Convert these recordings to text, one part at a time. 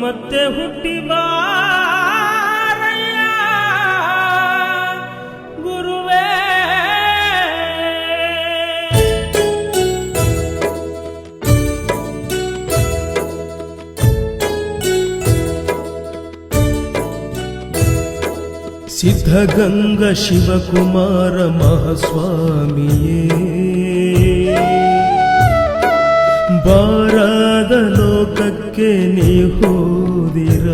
ಮತ್ತೆ ಹುಟ್ಟಿ ಬಾರಯ್ಯ ಗುರುವೇ ಸಿದ್ಧಗಂಗ ಶಿವಕುಮಾರ ಮಹಾಸ್ವಾಮಿಯೇ ಬಾರದ ಲೋಕಕ್ಕೆ ನೀ ಹೋದಿರ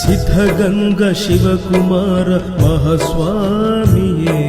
ಸಿದ್ಧಗಂಗ ಶಿವಕುಮಾರ ಮಹಾಸ್ವಾಮಿಯೇ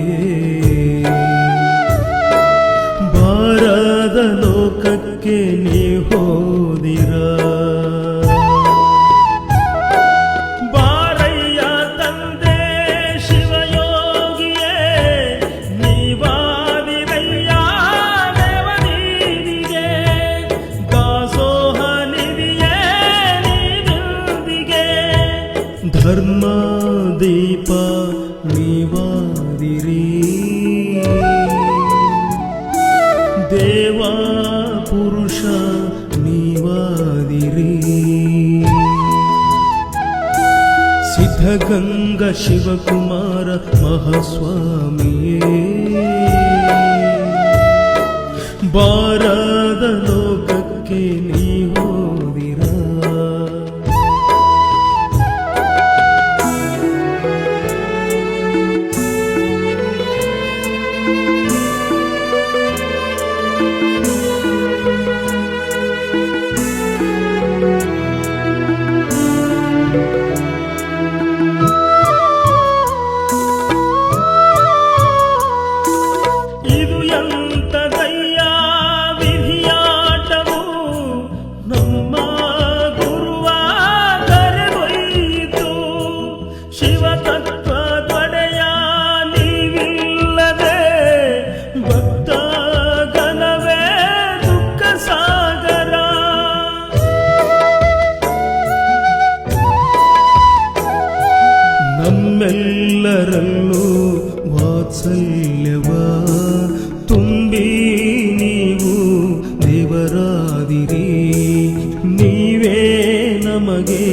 ಸಿದ್ಧಗಂಗ ಶಿವಕುಮಾರ ಮಹಾಸ್ವಾಮಿಯೇ ಬಾರದ ನೀವೇ ನಮಗೆ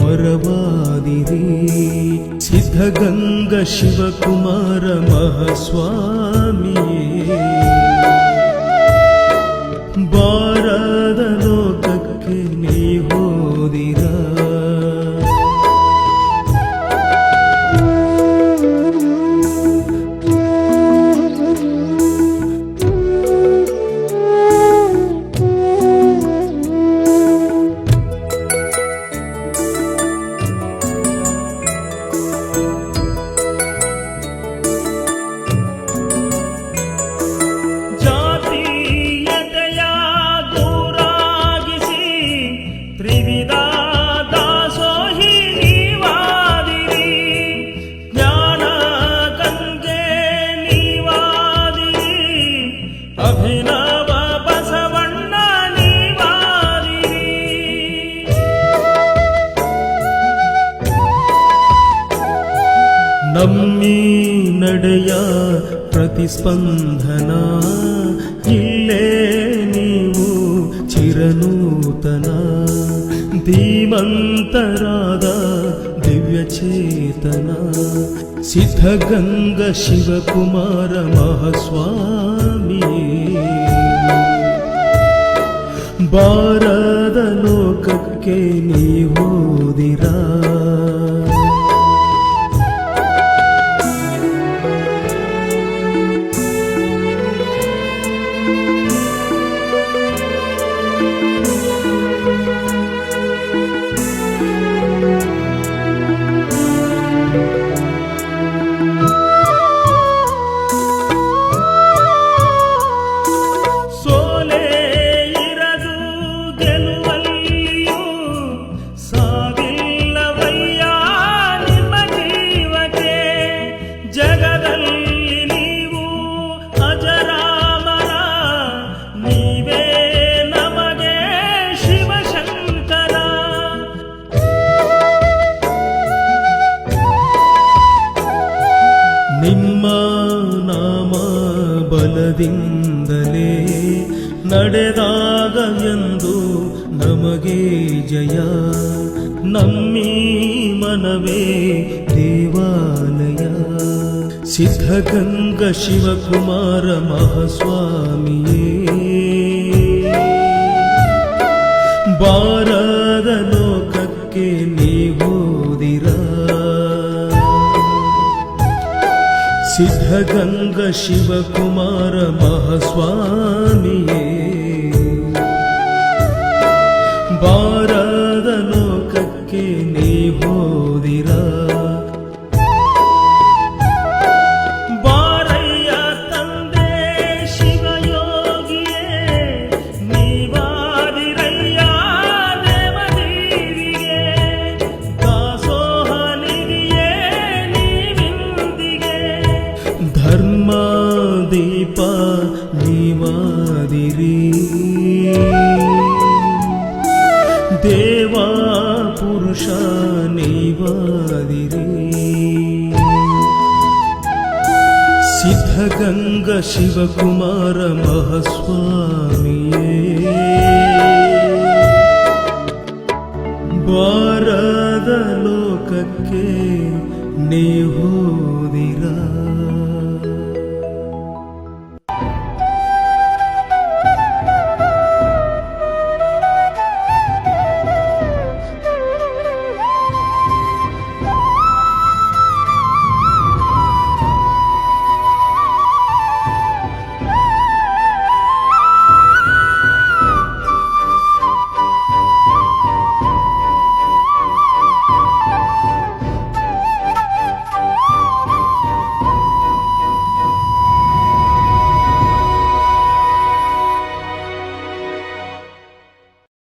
ವರವಾದಿರಿ ಸಿದ್ಧಗಂಗ ಶಿವಕುಮಾರ ಮಹಾಸ್ವಾಮಿಯೇ ನಮ್ಮಿ ನಡೆಯ ಪ್ರತಿಸ್ಪಂದನ ಇಲ್ಲೇ ನೀವು ಚಿರನೂತನ ಧೀಮಂತರಾದ ದಿವ್ಯಚೇತನ ಸಿದ್ಧಗಂಗ ಶಿವಕುಮಾರ ಮಹಾಸ್ವಾಮಿ ಬಾರದ ಲೋಕಕ್ಕೆ ನೀ ಹೋದಿರಾ ಬಲದಿಂದಲೇ ನಡೆದಾಗ ಎಂದು ನಮಗೆ ಜಯ. ನಮ್ಮಿ ಮನವೇ ದೇವಾಲಯ. ಸಿದ್ಧಗಂಗ ಶಿವಕುಮಾರ ಮಹಾಸ್ವಾಮಿಯೇ. ಬಾರದ ಸಿದ್ಧಗಂಗ ಶಿವಕುಮಾರ ಮಹಾಸ್ವಾಮಿಯೇ ಬಾರದ ಲೋಕಕ್ಕೆ ನೀವೋದಿರ ಬಾರಯ್ಯ ಪುರುಷ ನೀವಾದಿರಿ. ಸಿದ್ಧಗಂಗ ಶಿವಕುಮಾರ ಮಹಾಸ್ವಾಮಿಯೇ. ಬಾರದ ಲೋಕಕ್ಕೆ ನೀ ಹೋದಿರಾ.